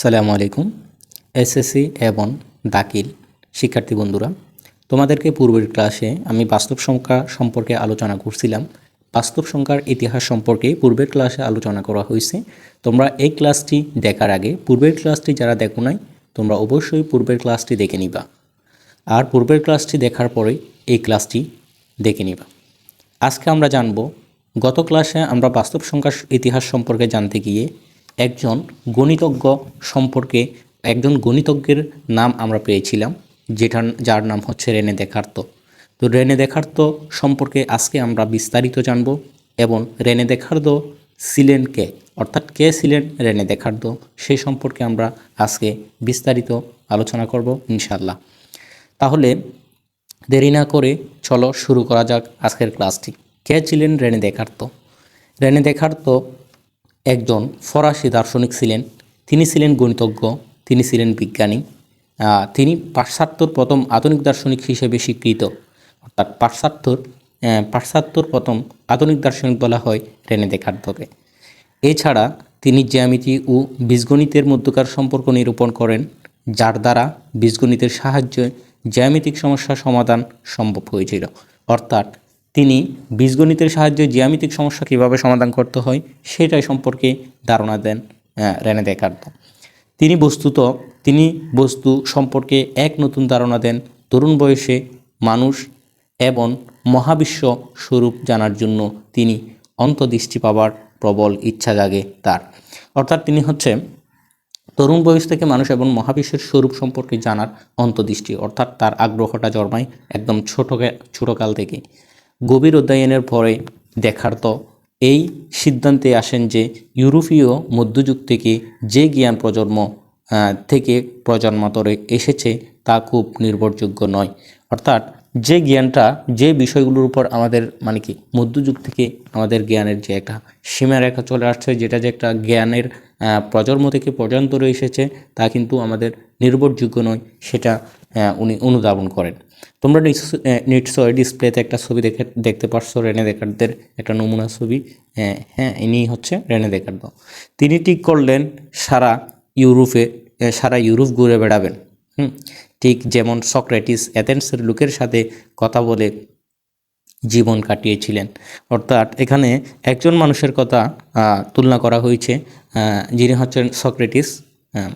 সালামু আলাইকুম। এসএসসি এবং দাখিল। শিক্ষার্থী বন্ধুরা, তোমাদেরকে পূর্বের ক্লাসে আমি বাস্তব সংখ্যা সম্পর্কে আলোচনা করছিলাম। বাস্তব সংখ্যার ইতিহাস সম্পর্কে পূর্বের ক্লাসে আলোচনা করা হয়েছে। তোমরা এই ক্লাসটি দেখার আগে পূর্বের ক্লাসটি যারা দেখো নাই, তোমরা অবশ্যই পূর্বের ক্লাসটি দেখে নিবা। আর পূর্বের ক্লাসটি দেখার পরে এই ক্লাসটি দেখে নিবা। আজকে আমরা জানব, গত ক্লাসে আমরা বাস্তব সংখ্যার ইতিহাস সম্পর্কে জানতে গিয়ে একজন গণিতজ্ঞ সম্পর্কে একজন গণিতজ্ঞের নাম আমরা পেয়েছিলাম, যেটার, যার নাম হচ্ছে রেনে দেখার্ত। তো রেনে দেখার্ত সম্পর্কে আজকে আমরা বিস্তারিত জানব এবং রেনে দেখার্ত ছিলেন কে? অর্থাৎ কে ছিলেন রেনে দেখার্ত? সে সম্পর্কে আমরা আজকে বিস্তারিত আলোচনা করব ইনশাল্লাহ তাহলে দেরি না করে চলো শুরু করা যাক আজকের ক্লাসটি। কে ছিলেন রেনে দেখার্ত? রেনে দেখার্ত একজন ফরাসি দার্শনিক ছিলেন। তিনি ছিলেন গণিতজ্ঞ, তিনি ছিলেন বিজ্ঞানী। তিনি পাশ্চাত্যর প্রথম আধুনিক দার্শনিক হিসেবে স্বীকৃত। অর্থাৎ পাশ্চাত্যর পাশ্চাত্যর প্রথম আধুনিক দার্শনিক বলা হয় রেনে দেখার্তকে এছাড়া তিনি জ্যামিতি ও বীজগণিতের মধ্যকার সম্পর্ক নিরূপণ করেন, যার দ্বারা বীজগণিতের সাহায্যে জ্যামিতিক সমস্যা সমাধান সম্ভব হয়েছিল। অর্থাৎ তিনি বীজগণিতের সাহায্যে জ্যামিতিক সমস্যা কীভাবে সমাধান করতে হয় সেটাই সম্পর্কে ধারণা দেন রেনে দেখার্ত। তিনি বস্তুত, তিনি বস্তু সম্পর্কে এক নতুন ধারণা দেন তরুণ বয়সে মানুষ এবং মহাবিশ্ব স্বরূপ জানার জন্য তিনি অন্তদৃষ্টি পাবার প্রবল ইচ্ছা জাগে তার। অর্থাৎ তিনি হচ্ছে তরুণ বয়স থেকে মানুষ এবং মহাবিশ্বের স্বরূপ সম্পর্কে জানার অন্তদৃষ্টি অর্থাৎ তার আগ্রহটা জন্মায় একদম ছোট ছোটকাল থেকে। গভীর অধ্যয়নের পরে দেখার তো এই সিদ্ধান্তে আসেন যে ইউরোপীয় মধ্যযুগ থেকে যে জ্ঞান প্রজন্ম থেকে প্রজন্মান্তরে এসেছে তা খুব নির্ভরযোগ্য নয়। অর্থাৎ যে জ্ঞানটা, যে বিষয়গুলোর উপর আমাদের মানে কি মধ্যযুগ থেকে আমাদের জ্ঞানের যে একটা সীমারেখা চলে আসছে, যেটা যে একটা জ্ঞানের প্রজন্ম থেকে প্রজন্মরে এসেছে, তা কিন্তু আমাদের নির্ভরযোগ্য নয়। সেটা উনি অনুধাবন করেন। তোমরা নিশ্চয় ডিসপ্লেতে একটা ছবি দেখে, দেখতে পারছ রেনে দেকারদের একটা নমুনা ছবি। হ্যাঁ হ্যাঁ ইনি হচ্ছে রেনে দেকার্দ তিনি ঠিক করলেন, সারা ইউরোপে সারা ইউরোপ ঘুরে বেড়াবেন। হুম, ঠিক যেমন সক্রেটিস অ্যাথেন্সের লোকের সাথে কথা বলে জীবন কাটিয়েছিলেন। অর্থাৎ এখানে একজন মানুষের কথা তুলনা করা হয়েছে যিনি হচ্ছেন সক্রেটিস। হ্যাঁ।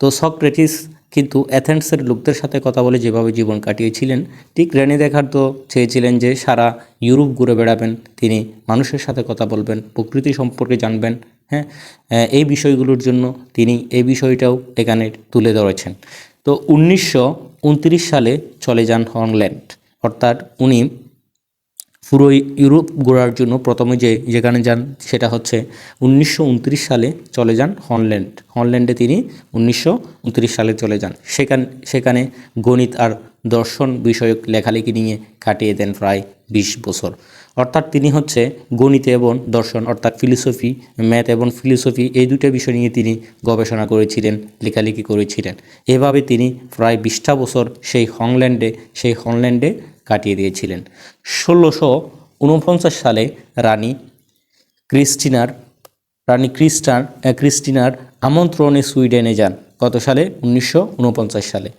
তো সক্রেটিস কিন্তু অ্যাথেন্সের লোকদের সাথে কথা বলে যেভাবে জীবন কাটিয়েছিলেন, ঠিক রেনে দেখার তো চেয়েছিলেন যে সারা ইউরোপ ঘুরে বেড়াবেন, তিনি মানুষের সাথে কথা বলবেন, প্রকৃতি সম্পর্কে জানবেন হ্যাঁ? এই বিষয়গুলোর জন্য তিনি এই বিষয়টাও এখানে তুলে ধরেছেন। তো উনিশশো উনত্রিশ সালে চলে যান হংল্যান্ড, অর্থাৎ উনি পুরো ইউরোপ ঘোরার জন্য প্রথমে যে, যেখানে যান সেটা হচ্ছে উনিশশো উনত্রিশ সালে চলে যান হনল্যান্ড। হনল্যান্ডে তিনি উনিশশো উনত্রিশ সালে চলে যান। সেখান, সেখানে গণিত আর দর্শন বিষয়ক লেখালেখি নিয়ে কাটিয়ে দেন প্রায় বিশ বছর। অর্থাৎ তিনি হচ্ছে গণিত এবং দর্শন, অর্থাৎ ফিলোসফি, ম্যাথ এবং ফিলোসফি এই দুটো বিষয় নিয়ে তিনি গবেষণা করেছিলেন, লেখালেখি করেছিলেন। এভাবে তিনি প্রায় বিশটা বছর সেই হংল্যান্ডে সেই হংল্যান্ডে কাটিয়ে দিয়েছিলেন। ষোলোশো উনপঞ্চাশ সালে রানী ক্রিস্টিনার, রানী ক্রিস্টান ক্রিস্টিনার আমন্ত্রণে সুইডেনে যান। কত সালে? উনিশশো উনপঞ্চাশ সালে।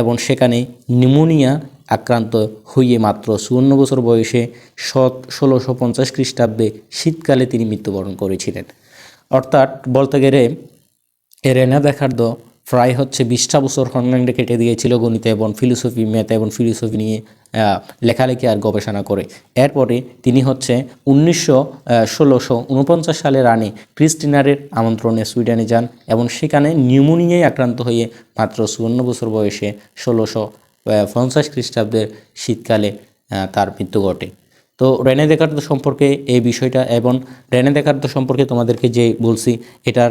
এবং সেখানে নিউমোনিয়া আক্রান্ত হয়ে মাত্র চুয়ান্ন বছর বয়সে সত ষোলোশো পঞ্চাশ খ্রিস্টাব্দে শীতকালে তিনি মৃত্যুবরণ করেছিলেন। অর্থাৎ বলতে গেলে রেনা দেখার্দ প্রায় হচ্ছে বিশটা বছর হংল্যান্ডে কেটে দিয়েছিল গণিত এবং ফিলোসফি, ম্যাথ এবং ফিলোসফি নিয়ে লেখালেখি আর গবেষণা করে। এরপরে তিনি হচ্ছে উনিশশো ষোলোশো উনপঞ্চাশ সালে রানী ক্রিস্টিনারের আমন্ত্রণে সুইডেনে যান এবং সেখানে নিউমোনিয়ায় আক্রান্ত হয়ে মাত্র চুয়ান্ন বছর বয়সে ষোলোশো পঞ্চাশ খ্রিস্টাব্দের শীতকালে তার মৃত্যু ঘটে। তো রেনে দেকার্ত সম্পর্কে এই বিষয়টা এবং রেনে দেকার্ত সম্পর্কে তোমাদেরকে যে বলছি, এটার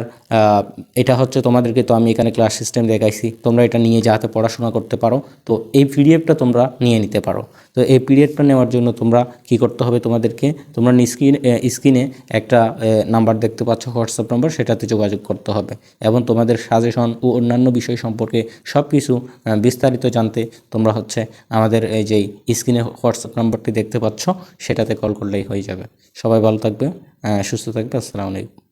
এটা হচ্ছে তোমাদেরকে তো আমি এখানে ক্লাস সিস্টেম দেখাইছি, তোমরা এটা নিয়ে যাতে পড়াশোনা করতে পারো, তো এই পিডিএফটা তোমরা নিয়ে নিতে পারো। তো এই পিডিএফটা নেওয়ার জন্য তোমরা কি করতে হবে তোমাদেরকে, তোমরা স্ক্রিন স্ক্রিনে একটা নাম্বার দেখতে পাচ্ছ হোয়াটসঅ্যাপ নাম্বার সেটাতে যোগাযোগ করতে হবে এবং তোমাদের সাজেশন ও অন্যান্য বিষয় সম্পর্কে সব কিছু বিস্তারিত জানতে তোমরা হচ্ছে আমাদের এই যেই স্ক্রিনে হোয়াটসঅ্যাপ নাম্বারটি দেখতে পাচ্ছ সেটাতে কল করলেই হয়ে যাবে। সবাই ভালো থাকবে সুস্থ থাকবে আসসালামু আলাইকুম।